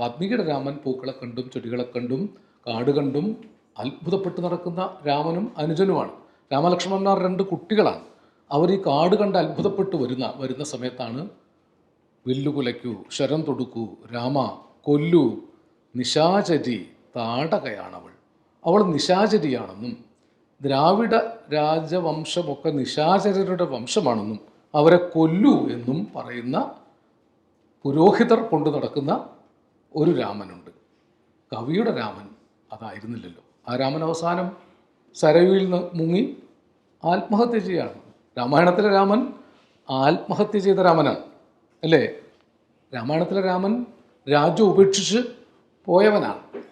വാൽമീകിയുടെ രാമൻ പൂക്കളെ കണ്ടും ചെടികളെ കണ്ടും കാട് കണ്ടും അത്ഭുതപ്പെട്ട് നടക്കുന്ന രാമനും അനുജനുമാണ്. രാമലക്ഷ്മണന്മാർ രണ്ട് കുട്ടികളാണ്. അവർ ഈ കാട് കണ്ട് അത്ഭുതപ്പെട്ട് വരുന്ന വരുന്ന സമയത്താണ് വില്ലുകുലയ്ക്കൂ ശരം തൊടുക്കൂ രാമ കൊല്ലു നിശാചരി താടകയാണവൾ. അവൾ നിശാചരിയാണെന്നും ദ്രാവിഡ രാജവംശമൊക്കെ നിശാചരരുടെ വംശമാണെന്നും അവരെ കൊല്ലു എന്നും പറയുന്ന പുരോഹിതർ കൊണ്ടു നടക്കുന്ന ഒരു രാമനുണ്ട്. കവിയുടെ രാമൻ അതായിരുന്നില്ലല്ലോ. ആ രാമൻ അവസാനം സരയുവിൽ നിന്ന് മുങ്ങി ആത്മഹത്യ ചെയ്യാണ്. രാമായണത്തിലെ രാമൻ ആത്മഹത്യ ചെയ്ത രാമനാണ്. അല്ലേ? രാമായണത്തിലെ രാമൻ രാജ്യം ഉപേക്ഷിച്ച് പോയവനാണ്.